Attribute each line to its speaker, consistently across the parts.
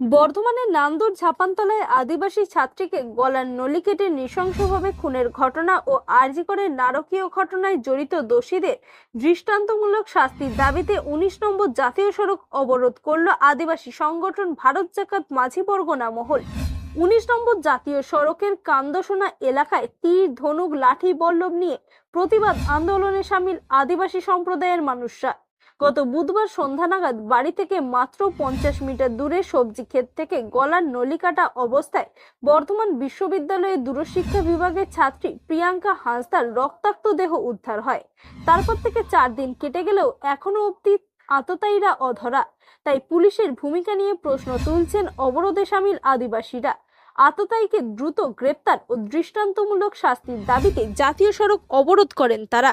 Speaker 1: বর্ধমানের নান্দুর ঝাপানতলায় আদিবাসী ছাত্রীকে গলার নলি কেটে নৃশংসভাবে খুনের ঘটনা ও আরজিকরের নারকীয় ঘটনায় জড়িত দোষীদের দৃষ্টান্তমূলক শাস্তির দাবিতে উনিশ নম্বর জাতীয় সড়ক অবরোধ করল আদিবাসী সংগঠন ভারত জাকাত মাঝি বরগনা মহল। উনিশ নম্বর জাতীয় সড়কের কান্দসোনা এলাকায় তীর, ধনুক, লাঠি, বল্লভ নিয়ে প্রতিবাদ আন্দোলনে সামিল আদিবাসী সম্প্রদায়ের মানুষরা। গত বুধবার সন্ধ্যা নাগাদ বাড়ি থেকে মাত্র পঞ্চাশ মিটার দূরে সবজি ক্ষেত থেকে গলার নলি কাটা অবস্থায় বর্ধমান বিশ্ববিদ্যালয়ের দূরশিক্ষা বিভাগের ছাত্রী প্রিয়াঙ্কা হাঁসদার রক্তাক্ত দেহ উদ্ধার হয়। তারপর থেকে চার দিন কেটে গেলেও এখনও অবধি আততায়ীরা অধরা। তাই পুলিশের ভূমিকা নিয়ে প্রশ্ন তুলছেন অবরোধে সামিল আদিবাসীরা। আততায়ীকে দ্রুত গ্রেপ্তার ও দৃষ্টান্তমূলক শাস্তির দাবিতে জাতীয় সড়ক অবরোধ করেন তারা।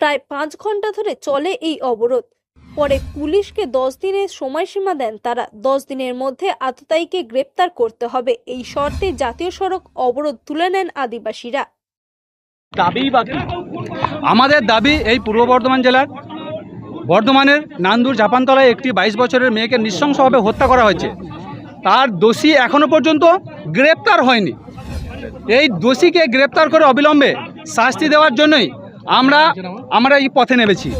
Speaker 1: প্রায় পাঁচ ঘণ্টা ধরে চলে এই অবরোধ। পরে পুলিশকে দশ দিনের সময়সীমা দেন তারা। দশ দিনের মধ্যে আততায়ীকে গ্রেপ্তার করতে হবে। এই শর্তে জাতীয় সড়ক অবরোধ তুলে নেন আদিবাসীরা।
Speaker 2: দাবি
Speaker 3: আমাদের দাবি এই পূর্ব বর্ধমান জেলার। বর্ধমানের নান্দুর জাপানতলায় একটি বাইশ বছরের মেয়েকে নৃশংসভাবে হত্যা করা হয়েছে। তার দোষী এখনও পর্যন্ত গ্রেপ্তার হয়নি। এই দোষীকে গ্রেপ্তার করে অবিলম্বে শাস্তি দেওয়ার জন্যই আমরা আমরা এই পথে নেমেছি।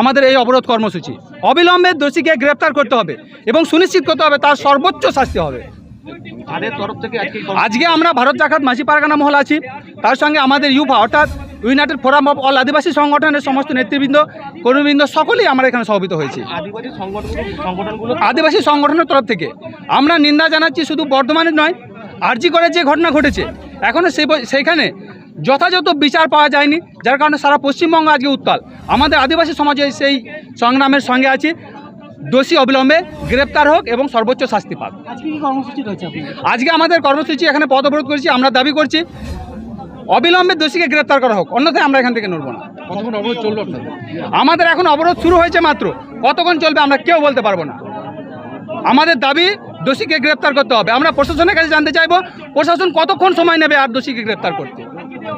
Speaker 3: আমাদের এই অবরোধ কর্মসূচি। অবিলম্বে দোষীকে গ্রেপ্তার করতে হবে এবং সুনিশ্চিত করতে হবে তার সর্বোচ্চ শাস্তি হবে।
Speaker 2: আজকে
Speaker 3: আমরা ভারত জাকাত মাঝি পারগানা মহল আছি। তার সঙ্গে আমাদের ইউফা অর্থাৎ United Forum of All Adivasi সংগঠনের সমস্ত নেতৃবৃন্দ কর্মীবৃন্দ সকলেই আমরা এখানে সমবেত হয়েছি।
Speaker 2: আদিবাসী
Speaker 3: সংগঠনের তরফ থেকে আমরা নিন্দা জানাচ্ছি শুধু বর্ধমানের নয় আরজি করে যে ঘটনা ঘটেছে এখনও সেই সেইখানে যথাযথ বিচার পাওয়া যায়নি যার কারণে সারা পশ্চিমবঙ্গ আজকে উত্তাল। আমাদের আদিবাসী সমাজে সেই সংগ্রামের সঙ্গে আছি। দোষী অবিলম্বে গ্রেপ্তার হোক এবং সর্বোচ্চ শাস্তি পাক।
Speaker 2: আজকে কি কর্মসূচি রয়েছে আপনাদের?
Speaker 3: আজকে আমাদের কর্মসূচি এখানে পথ অবরোধ করেছি আমরা দাবি করছি অবিলম্বে দোষীকে গ্রেপ্তার করা হোক অন্যথায় আমরা এখান থেকে নড়ব না।
Speaker 2: কতক্ষণ অবরোধ চলল
Speaker 3: আমাদের এখন অবরোধ শুরু হয়েছে মাত্র কতক্ষণ চলবে আমরা কেউ বলতে পারব না। আমাদের দাবি দোষীকে গ্রেপ্তার করতে হবে। আমরা প্রশাসনের কাছে জানতে চাইব প্রশাসন কতক্ষণ সময় নেবে আর দোষীকে গ্রেপ্তার করতে?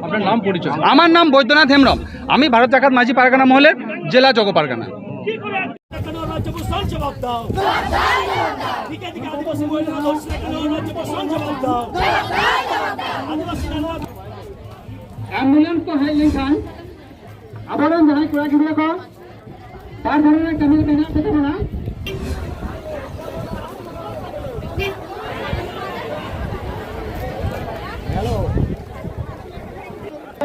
Speaker 2: আপনার নাম পরিচয়।
Speaker 3: আমার নাম বৈদ্যনাথ হেমরম আমি ভারত জাকাত মাঝি পারগানা মহলের জেলা জগ পারগানা।
Speaker 4: মহিলারা লড়ছে কেন রাজ্য প্রশাসন জবাব